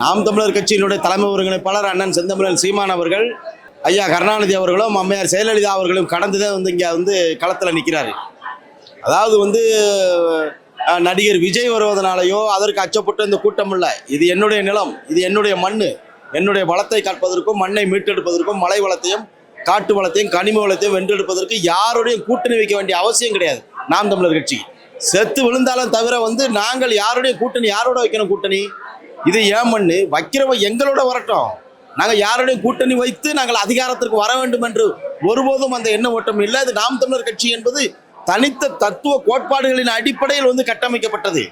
நாம் தமிழர் கட்சியினுடைய தலைமை ஒருங்கிணைப்பாளர் அண்ணன் செந்தமிழன் சீமான் அவர்கள் ஐயா கருணாநிதி அவர்களும் அம்மையார் ஜெயலலிதா அவர்களும் கடந்துதான் வந்து இங்கே வந்து களத்தில் நிற்கிறாரு அதாவது வந்து நடிகர் விஜய் வருவதனாலேயோ அதற்கு அச்சப்பட்டு இந்த கூட்டம் இல்லை. இது என்னுடைய நிலம் இது என்னுடைய மண் என்னுடைய வளத்தை காப்பதற்கும் மண்ணை மீட்டெடுப்பதற்கும் மலை வளத்தையும் காட்டு வளத்தையும் கனிம வளத்தையும் வென்றெடுப்பதற்கு யாருடையும் கூட்டணி வைக்க வேண்டிய அவசியம் கிடையாது நாம் தமிழர் கட்சி. செத்து விழுந்தாலும் தவிர வந்து நாங்கள் யாருடைய கூட்டணி யாரோட வைக்கணும் கூட்டணி? இது ஏன் மண்ணு? வைக்கிறவ எங்களோட வரட்டும். நாங்கள் யாருடைய கூட்டணி வைத்து நாங்கள் அதிகாரத்திற்கு வர வேண்டும் என்று ஒருபோதும் அந்த எண்ண ஓட்டம் இல்லை. அது நாம் தமிழர் கட்சி என்பது தனித்த தத்துவ கோட்பாடுகளின் அடிப்படையில் வந்து கட்டமைக்கப்பட்டது.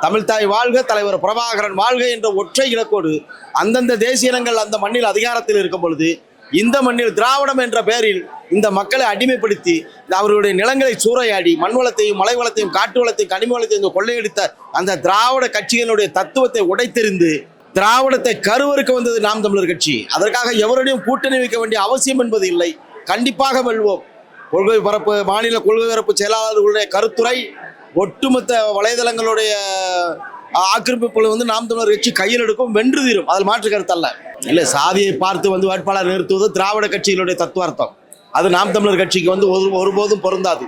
தமிழ்தாய் வாழ்க தலைவர் பிரபாகரன் வாழ்க என்ற ஒற்றை இலக்கோடு அந்தந்த தேசிய இனங்கள் அந்த மண்ணில் அதிகாரத்தில் இருக்கும் பொழுது இந்த மண்ணில் திராவிடம் என்ற பெயரில் இந்த மக்களை அடிமைப்படுத்தி அவர்களுடைய நிலங்களை சூறையாடி மண் வளத்தையும் மலை வளத்தையும் காட்டு வளத்தையும் கனிம வளத்தையும் கொள்ளையடித்த அந்த திராவிட கட்சிகளுடைய தத்துவத்தை உடைத்தெறிந்து திராவிடத்தை கருவறுக்க வந்தது நாம் தமிழர் கட்சி. அதற்காக எவருடையும் கூட்டணி வைக்க வேண்டிய அவசியம் என்பது இல்லை. கண்டிப்பாக வெல்வோம். கொள்கை பரப்பு மாநில கொள்கை பரப்பு செயலாளர்களுடைய கருத்துரை ஒட்டுமொத்த வலைதளங்களுடைய ஆக்கிரமிப்புகளை வந்து நாம் தமிழர் கட்சி கையில் எடுக்கும் வென்று தீரும். அதில் மாற்று கருத்தல்ல இல்லை சாதியை பார்த்து வந்து வேட்பாளர் நிறுத்துவது திராவிட கட்சிகளுடைய தத்துவார்த்தம். அது நாம் தமிழர் கட்சிக்கு வந்து ஒரு ஒருபோதும் பொருந்தாது.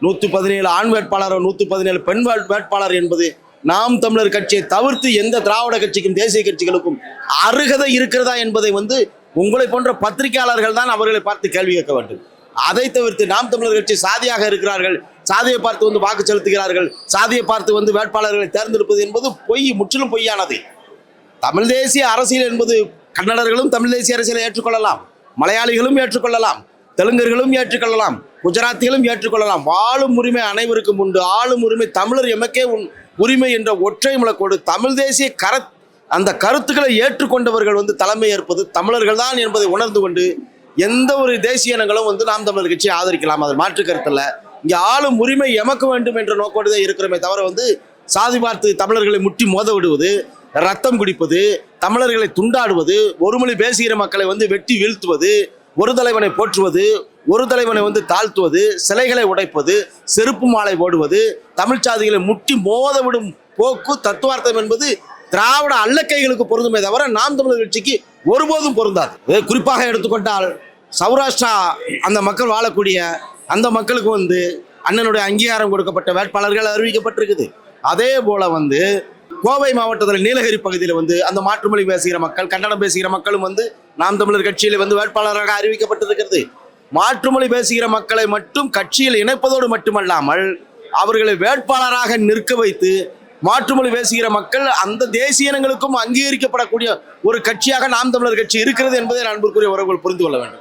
நூற்றி பதினேழு ஆண் வேட்பாளர் நூற்றி பதினேழு பெண் வேட்- வேட்பாளர் என்பது நாம் தமிழர் கட்சியை தவிர்த்து எந்த திராவிட கட்சிக்கும் தேசிய கட்சிகளுக்கும் அருகதை இருக்கிறதா என்பதை வந்து உங்களை போன்ற பத்திரிகையாளர்கள் தான் அவர்களை பார்த்து கேள்வி கேட்க வேண்டும். அதை தவிர்த்து நாம் தமிழர் கட்சி சாதியாக இருக்கிறார்கள் சாதியை பார்த்து வந்து வாக்கு செலுத்துகிறார்கள் சாதியை பார்த்து வந்து வேட்பாளர்களை தேர்ந்தெடுப்பது என்பது பொய் முற்றிலும் பொய்யானது. தமிழ் தேசிய அரசியல் என்பது கன்னடர்களும் தமிழ் தேசிய அரசியலை ஏற்றுக்கொள்ளலாம் மலையாளிகளும் ஏற்றுக்கொள்ளலாம். தெலுங்கர்களும் ஏற்றுக்கொள்ளலாம் குஜராத்திகளும் ஏற்றுக்கொள்ளலாம். வாழும் உரிமை அனைவருக்கும் உண்டு. ஆளும் உரிமை தமிழர் எமக்கே உன் உரிமை என்ற ஒற்றை முழக்கோடு தமிழ் தேசிய கர அந்த கருத்துக்களை ஏற்றுக்கொண்டவர்கள் வந்து தலைமை ஏற்பது தமிழர்கள் தான் என்பதை உணர்ந்து கொண்டு எந்த ஒரு தேசிய இனங்களும் வந்து நாம் தமிழர் கட்சியை ஆதரிக்கலாம். அது மாற்று கருத்தில் இங்கே ஆளும் உரிமை எமக்க வேண்டும் என்ற நோக்கோடு தான் இருக்கிறோமே தவிர வந்து சாதி பார்த்து தமிழர்களை முட்டி மோத விடுவது ரத்தம் குடிப்பது தமிழர்களை துண்டாடுவது ஒருமொழி பேசுகிற மக்களை வந்து வெட்டி வீழ்த்துவது ஒரு தலைவனை போற்றுவது ஒரு தலைவனை வந்து தாழ்த்துவது சிலைகளை உடைப்பது செருப்பு மாலை போடுவது தமிழ் சாதிகளை முட்டி மோத விடும் போக்கு தத்துவார்த்தம் என்பது திராவிட அல்லக்கைகளுக்கு பொருந்துமே தவிர நாம் தமிழர் கட்சிக்கு ஒருபோதும் பொருந்தாது. இதை குறிப்பாக எடுத்துக்கொண்டால் சௌராஷ்டிரா அந்த மக்கள் வாழக்கூடிய அந்த மக்களுக்கு வந்து அண்ணனுடைய அங்கீகாரம் கொடுக்கப்பட்ட வேட்பாளர்கள் அறிவிக்கப்பட்டிருக்குது. அதே போல வந்து கோவை மாவட்டத்தில் நீலகிரி பகுதியில் வந்து அந்த மாற்றுமொழி பேசுகிற மக்கள் கன்னடம் பேசுகிற மக்களும் வந்து நாம் தமிழர் கட்சியில் வந்து வேட்பாளராக அறிவிக்கப்பட்டிருக்கிறது. மாற்றுமொழி பேசுகிற மக்களை மட்டும் கட்சியில் இணைப்பதோடு மட்டுமல்லாமல் அவர்களை வேட்பாளராக நிற்க வைத்து மாற்றுமொழி பேசுகிற மக்கள் அந்த தேசிய இனங்களுக்கும் அங்கீகரிக்கப்படக்கூடிய ஒரு கட்சியாக நாம் தமிழர் கட்சி இருக்கிறது என்பதை நான் அன்புக்குரிய உறவுகள் புரிந்து கொள்ள வேண்டும்.